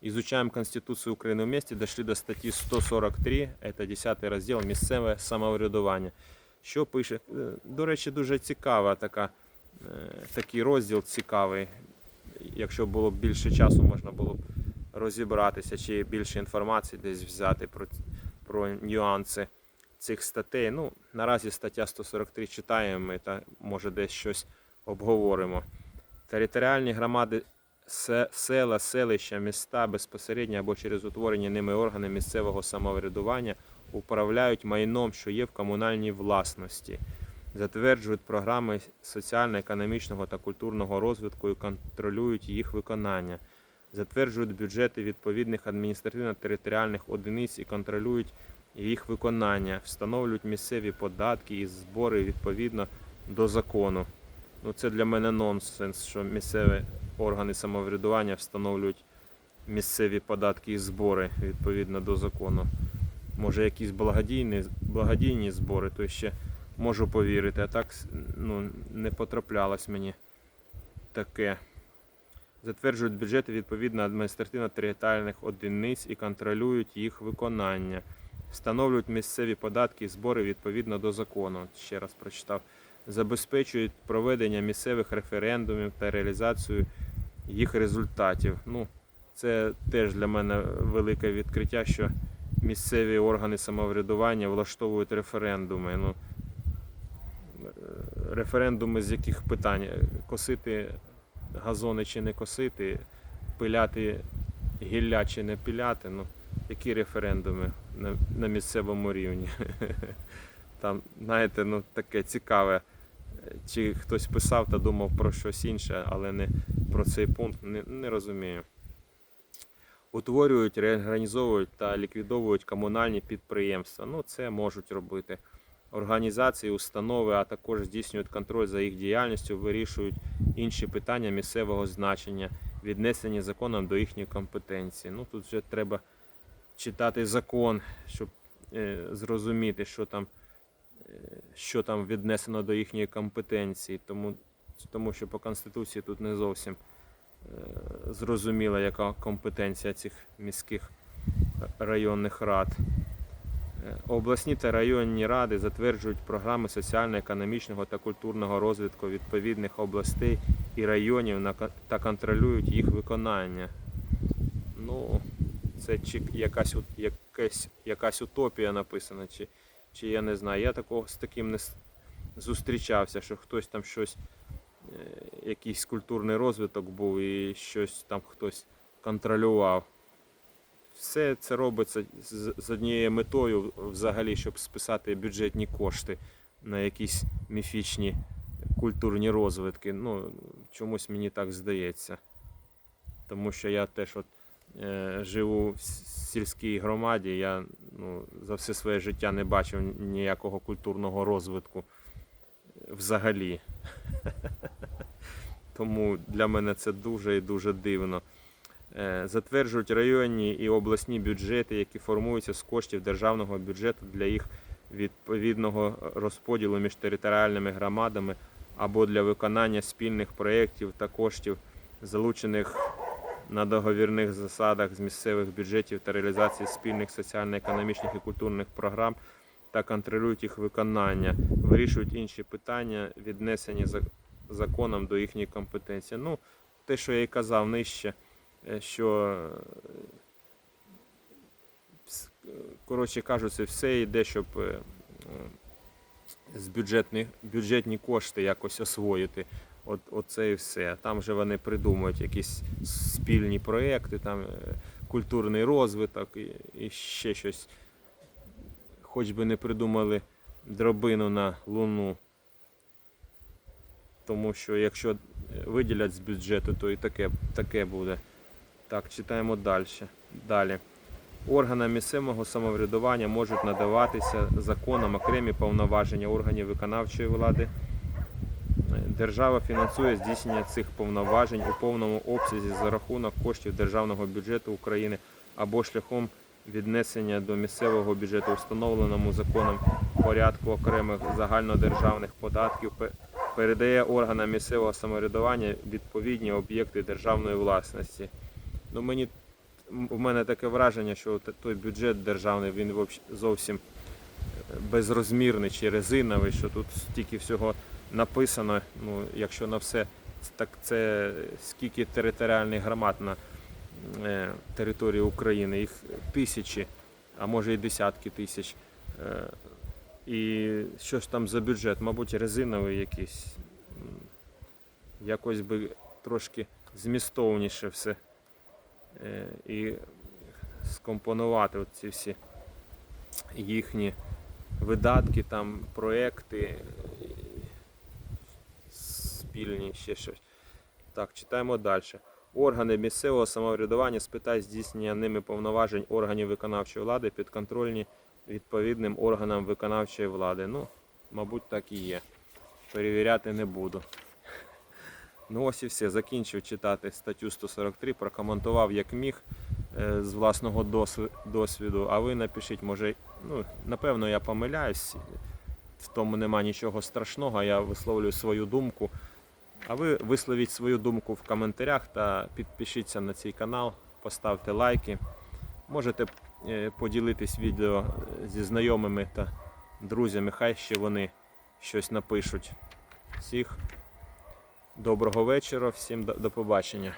Изучаем Конституцию Украины вместе, дошли до статті 143, це 10 розділ місцеве самоврядування. Що пише? Е, До речі, дуже цікава така, е, такий розділ цікавий. Якщо було б більше часу, можна було б розібратися, чи більше інформації десь взяти про, про нюанси цих статей. Ну, наразі стаття 143 читаємо та може десь щось обговоримо. Територіальні громади села, селища, міста безпосередньо або через утворені ними органи місцевого самоврядування управляють майном, що є в комунальній власності, затверджують програми соціально-економічного та культурного розвитку і контролюють їх виконання, затверджують бюджети відповідних адміністративно-територіальних одиниць і контролюють їх виконання, встановлюють місцеві податки і збори відповідно до закону. Ну, це для мене нонсенс, що місцеві органи самоврядування встановлюють місцеві податки і збори відповідно до закону. Може, якісь благодійні, благодійні збори, то ще можу повірити, а так ну, не потраплялось мені таке. Затверджують бюджети відповідно адміністративно-територіальних одиниць і контролюють їх виконання. Встановлюють місцеві податки і збори відповідно до закону. Ще раз прочитав забезпечують проведення місцевих референдумів та реалізацію їх результатів. Ну, це теж для мене велике відкриття, що місцеві органи самоврядування влаштовують референдуми. Ну, е, референдуми з яких питань? Косити газони чи не косити, пиляти гілля чи не пиляти. Ну, які референдуми на, на місцевому рівні? Там, знаєте, ну таке цікаве. Чи хтось писав та думав про щось інше, але не про цей пункт, не, не розумію. Утворюють, реорганізовують та ліквідовують комунальні підприємства. Ну, це можуть робити. Організації, установи, а також здійснюють контроль за їх діяльністю, вирішують інші питання місцевого значення, віднесені законом до їхньої компетенції. Ну, тут вже треба читати закон, щоб е, зрозуміти, що там що там віднесено до їхньої компетенції, тому, тому що по Конституції тут не зовсім е, зрозуміла, яка компетенція цих міських районних рад. Е, Обласні та районні ради затверджують програми соціально-економічного та культурного розвитку відповідних областей і районів та контролюють їх виконання. Ну, це чи якась, якась, якась утопія написана, чи, чи я не знаю. Я такого з таким не зустрічався, що хтось там щось, якийсь культурний розвиток був і щось там хтось контролював. Все це робиться з, з однією метою, взагалі, щоб списати бюджетні кошти на якісь міфічні культурні розвитки. Ну, чомусь мені так здається. Тому що я теж от, е, живу в сільській громаді, я ну, за все своє життя не бачив ніякого культурного розвитку взагалі. Тому для мене це дуже і дуже дивно. Е, Затверджують районні і обласні бюджети, які формуються з коштів державного бюджету для їх відповідного розподілу між територіальними громадами або для виконання спільних проєктів та коштів, залучених на договірних засадах з місцевих бюджетів та реалізації спільних соціально-економічних і культурних програм та контролюють їх виконання, вирішують інші питання, віднесені за- законом до їхньої компетенції. Ну, те, що я і казав нижче, е, що е, коротше кажучи, все йде, щоб е, з бюджетні кошти якось освоїти. От, оце і все. Там же вони придумують якісь спільні проекти, там культурний розвиток і, і ще щось. Хоч би не придумали дробину на Луну. Тому що якщо е, виділять з бюджету, то і таке, таке буде. Так, читаємо далі. Далі. Органам місцевого самоврядування можуть надаватися законом окремі повноваження органів виконавчої влади. Держава фінансує здійснення цих повноважень у повному обсязі за рахунок коштів державного бюджету України або шляхом віднесення до місцевого бюджету, встановленому законом порядку окремих загальнодержавних податків, передає органам місцевого самоврядування відповідні об'єкти державної власності. Ну, мені у мене таке враження, що той бюджет державний він зовсім е, безрозмірний чи резиновий, що тут стільки всього написано. Ну, якщо на все, так це скільки територіальних громад на е, території України, їх тисячі, а може і десятки тисяч. Е, І що ж там за бюджет? Мабуть, резиновий якийсь. Якось би трошки змістовніше все. Е, І скомпонувати ці всі їхні видатки, там, проекти е, спільні, ще щось. Так, читаємо далі. Органи місцевого самоврядування з питань здійснення ними повноважень органів виконавчої влади підконтрольні відповідним органам виконавчої влади. Ну, мабуть, так і є. Перевіряти не буду. Ну ось і все. Закінчив читати статтю 143, прокоментував як міг е, з власного досвіду. А ви напишіть, може, ну, напевно, я помиляюсь. В тому нема нічого страшного, я висловлюю свою думку. А ви висловіть свою думку в коментарях та підпишіться на цей канал, поставте лайки. Можете е, поділитись відео е, зі знайомими та друзями, хай ще вони щось напишуть. Всіх доброго вечора, всім до, до побачення.